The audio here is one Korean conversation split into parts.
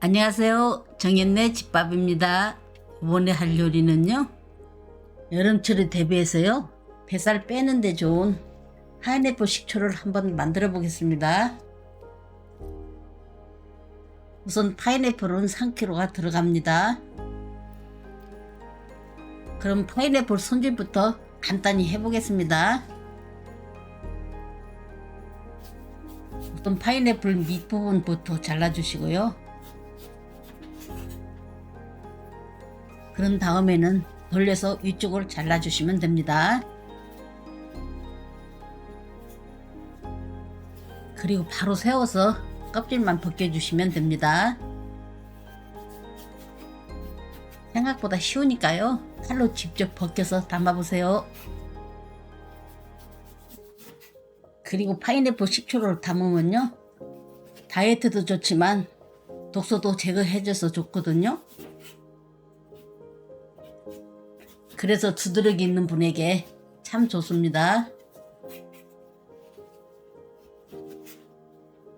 안녕하세요. 정연네 집밥입니다. 이번에 할 요리는요. 여름철에 대비해서요. 뱃살 빼는데 좋은 파인애플 식초를 한번 만들어 보겠습니다. 우선 파인애플은 3kg가 들어갑니다. 그럼 파인애플 손질부터 간단히 해보겠습니다. 우선 파인애플 밑부분부터 잘라주시고요. 그런 다음에는 돌려서 위쪽을 잘라주시면 됩니다. 그리고 바로 세워서 껍질만 벗겨주시면 됩니다. 생각보다 쉬우니까요. 칼로 직접 벗겨서 담아보세요. 그리고 파인애플 식초를 담으면요. 다이어트도 좋지만 독소도 제거해줘서 좋거든요. 그래서 두드러기 있는 분에게 참 좋습니다.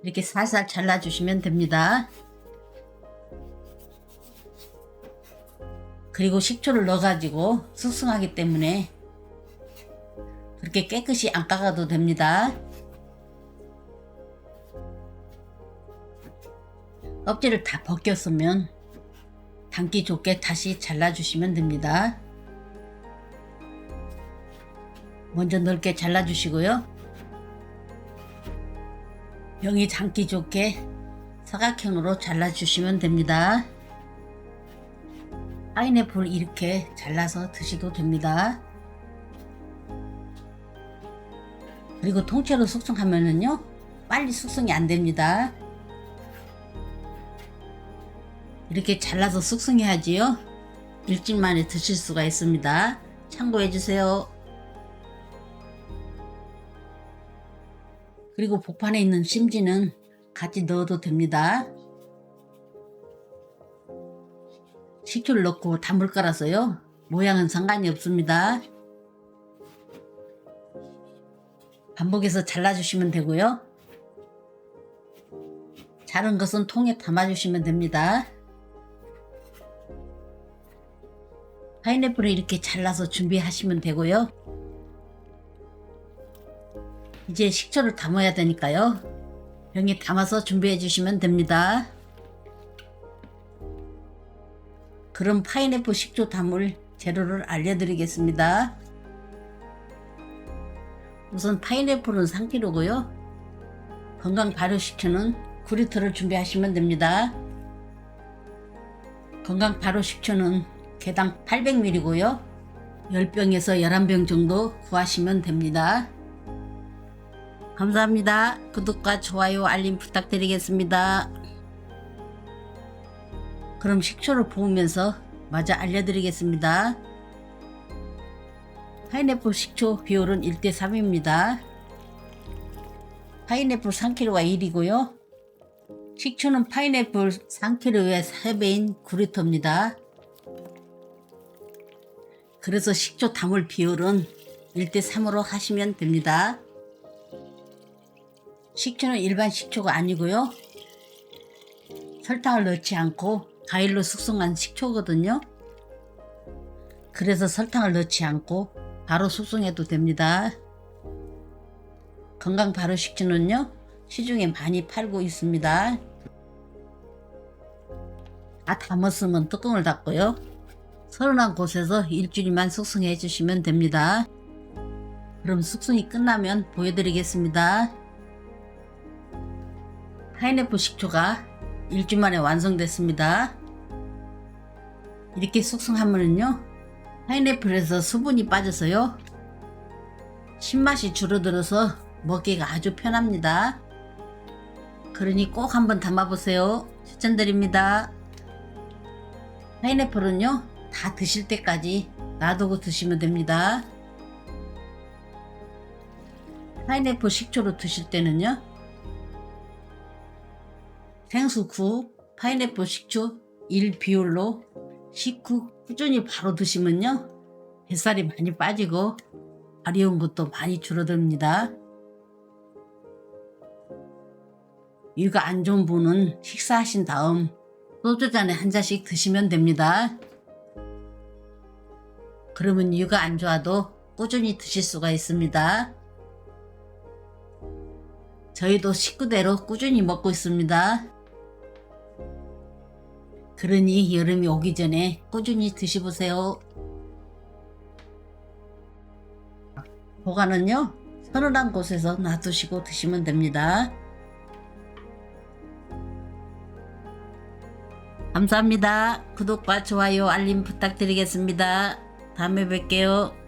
이렇게 살살 잘라주시면 됩니다. 그리고 식초를 넣어가지고 숙성하기 때문에 그렇게 깨끗이 안 깎아도 됩니다. 껍질을 다 벗겼으면 담기 좋게 다시 잘라주시면 됩니다. 먼저 넓게 잘라주시고요. 병이 담기 좋게 사각형으로 잘라주시면 됩니다. 파인애플 이렇게 잘라서 드셔도 됩니다. 그리고 통째로 숙성하면은요, 빨리 숙성이 안 됩니다. 이렇게 잘라서 숙성해야지요. 일주일 만에 드실 수가 있습니다. 참고해 주세요. 그리고 복판에 있는 심지는 같이 넣어도 됩니다. 식초를 넣고 단물 깔아서요. 모양은 상관이 없습니다. 반복해서 잘라주시면 되고요. 자른 것은 통에 담아주시면 됩니다. 파인애플을 이렇게 잘라서 준비하시면 되고요. 이제 식초를 담아야 되니까요. 병에 담아서 준비해 주시면 됩니다. 그럼 파인애플 식초 담을 재료를 알려드리겠습니다. 우선 파인애플은 3kg고요. 건강 발효 식초는 9리터를 준비하시면 됩니다. 건강 발효 식초는 개당 800ml고요. 10병에서 11병 정도 구하시면 됩니다. 감사합니다. 구독과 좋아요, 알림 부탁드리겠습니다. 그럼 식초를 부으면서 마저 알려드리겠습니다. 파인애플 식초 비율은 1대 3입니다. 파인애플 3kg가 1이고요. 식초는 파인애플 3kg의 3배인 9리터입니다. 그래서 식초 담을 비율은 1대 3으로 하시면 됩니다. 식초는 일반 식초가 아니고요. 설탕을 넣지 않고 과일로 숙성한 식초거든요. 그래서 설탕을 넣지 않고 바로 숙성해도 됩니다. 건강 발효 식초는요. 시중에 많이 팔고 있습니다. 다 담았으면 뚜껑을 닫고요. 서른한 곳에서 일주일만 숙성해 주시면 됩니다. 그럼 숙성이 끝나면 보여드리겠습니다. 파인애플 식초가 일주일 만에 완성됐습니다. 이렇게 숙성하면은요, 파인애플에서 수분이 빠져서요, 신맛이 줄어들어서 먹기가 아주 편합니다. 그러니 꼭 한번 담아보세요. 추천드립니다. 파인애플은요, 다 드실 때까지 놔두고 드시면 됩니다. 파인애플 식초로 드실 때는요. 생수 9, 파인애플 식초 1 비율로 식후 꾸준히 바로 드시면요. 뱃살이 많이 빠지고 아리온 것도 많이 줄어듭니다. 위가 안 좋은 분은 식사하신 다음 소주 잔에 한 잔씩 드시면 됩니다. 그러면 위가 안 좋아도 꾸준히 드실 수가 있습니다. 저희도 식구대로 꾸준히 먹고 있습니다. 그러니 여름이 오기 전에 꾸준히 드셔보세요. 보관은요, 서늘한 곳에서 놔두시고 드시면 됩니다. 감사합니다. 구독과 좋아요, 알림 부탁드리겠습니다. 다음에 뵐게요.